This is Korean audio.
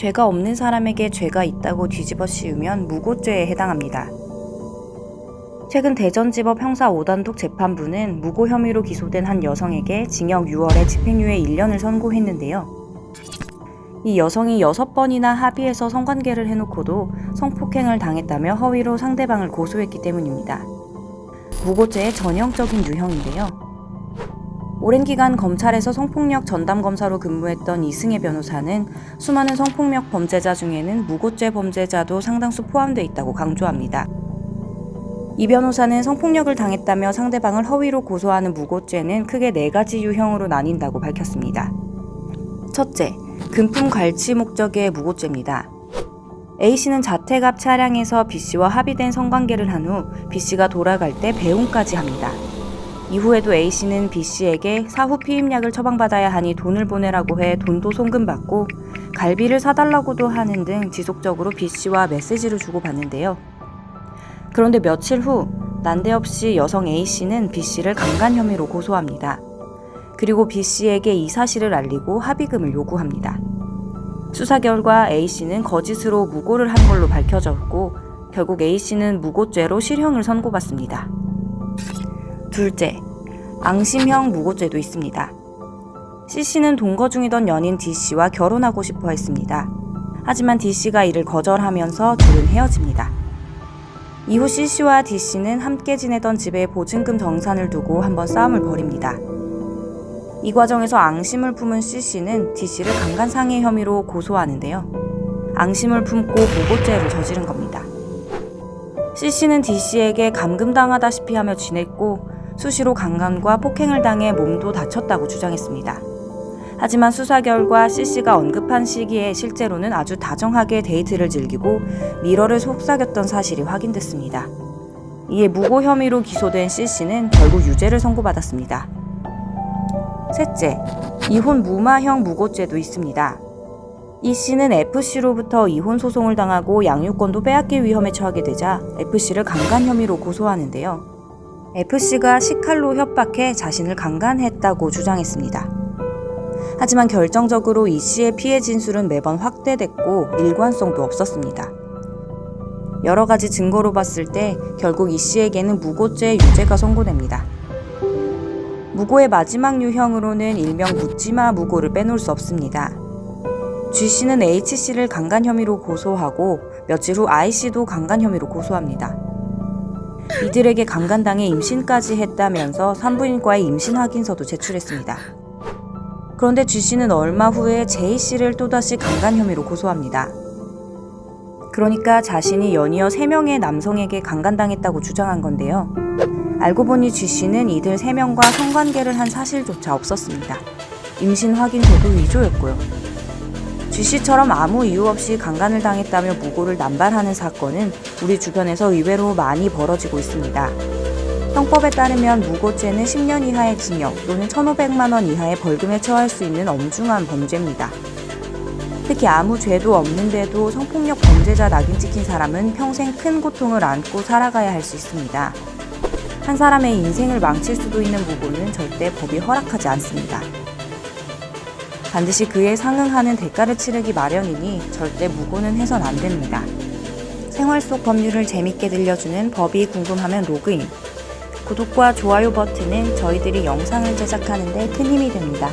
죄가 없는 사람에게 죄가 있다고 뒤집어 씌우면 무고죄에 해당합니다. 최근 대전지법 형사 5단독 재판부는 무고 혐의로 기소된 한 여성에게 징역 6월에 집행유예 1년을 선고했는데요. 이 여성이 6번이나 합의해서 성관계를 해놓고도 성폭행을 당했다며 허위로 상대방을 고소했기 때문입니다. 무고죄의 전형적인 유형인데요. 오랜 기간 검찰에서 성폭력 전담 검사로 근무했던 이승혜 변호사는 수많은 성폭력 범죄자 중에는 무고죄 범죄자도 상당수 포함되어 있다고 강조합니다. 이 변호사는 성폭력을 당했다며 상대방을 허위로 고소하는 무고죄는 크게 네 가지 유형으로 나뉜다고 밝혔습니다. 첫째, 금품 갈취 목적의 무고죄입니다. A씨는 자택 앞 차량에서 B씨와 합의된 성관계를 한 후 B씨가 돌아갈 때 배웅까지 합니다. 이후에도 A씨는 B씨에게 사후 피임약을 처방받아야 하니 돈을 보내라고 해 돈도 송금받고 갈비를 사달라고도 하는 등 지속적으로 B씨와 메시지를 주고받는데요. 그런데 며칠 후 난데없이 여성 A씨는 B씨를 강간 혐의로 고소합니다. 그리고 B씨에게 이 사실을 알리고 합의금을 요구합니다. 수사 결과 A씨는 거짓으로 무고를 한 걸로 밝혀졌고 결국 A씨는 무고죄로 실형을 선고받습니다. 둘째, 앙심형 무고죄도 있습니다. C씨는 동거 중이던 연인 D씨와 결혼하고 싶어 했습니다. 하지만 D씨가 이를 거절하면서 둘은 헤어집니다. 이후 C씨와 D씨는 함께 지내던 집에 보증금 정산을 두고 한번 싸움을 벌입니다. 이 과정에서 앙심을 품은 C씨는 D씨를 강간상해 혐의로 고소하는데요. 앙심을 품고 무고죄를 저지른 겁니다. C씨는 D씨에게 감금당하다시피 하며 지냈고 수시로 강간과 폭행을 당해 몸도 다쳤다고 주장했습니다. 하지만 수사 결과 C씨가 언급한 시기에 실제로는 아주 다정하게 데이트를 즐기고 미러를 속삭였던 사실이 확인됐습니다. 이에 무고 혐의로 기소된 C씨는 결국 유죄를 선고받았습니다. 셋째, 이혼 무마형 무고죄도 있습니다. 이 씨는 FC로부터 이혼 소송을 당하고 양육권도 빼앗길 위험에 처하게 되자 FC를 강간 혐의로 고소하는데요. FC가 시칼로 협박해 자신을 강간했다고 주장했습니다. 하지만 결정적으로 이 씨의 피해 진술은 매번 확대됐고 일관성도 없었습니다. 여러 가지 증거로 봤을 때 결국 이 씨에게는 무고죄 유죄가 선고됩니다. 무고의 마지막 유형으로는 일명 묻지마 무고를 빼놓을 수 없습니다. G 씨는 H 씨를 강간 혐의로 고소하고 며칠 후 I 씨도 강간 혐의로 고소합니다. 이들에게 강간당해 임신까지 했다면서 산부인과에 임신 확인서도 제출했습니다. 그런데 G 씨는 얼마 후에 J 씨를 또다시 강간 혐의로 고소합니다. 그러니까 자신이 연이어 3명의 남성에게 강간당했다고 주장한 건데요. 알고 보니 G 씨는 이들 3명과 성관계를 한 사실조차 없었습니다. 임신 확인서도 위조였고요. G 씨처럼 아무 이유 없이 강간을 당했다며 무고를 남발하는 사건은 우리 주변에서 의외로 많이 벌어지고 있습니다. 형법에 따르면 무고죄는 10년 이하의 징역 또는 1,500만 원 이하의 벌금에 처할 수 있는 엄중한 범죄입니다. 특히 아무 죄도 없는데도 성폭력 범죄자 낙인 찍힌 사람은 평생 큰 고통을 안고 살아가야 할 수 있습니다. 한 사람의 인생을 망칠 수도 있는 무고는 절대 법이 허락하지 않습니다. 반드시 그에 상응하는 대가를 치르기 마련이니 절대 무고는 해선 안 됩니다. 생활 속 법률을 재밌게 들려주는 법이 궁금하면 로그인. 구독과 좋아요 버튼은 저희들이 영상을 제작하는데 큰 힘이 됩니다.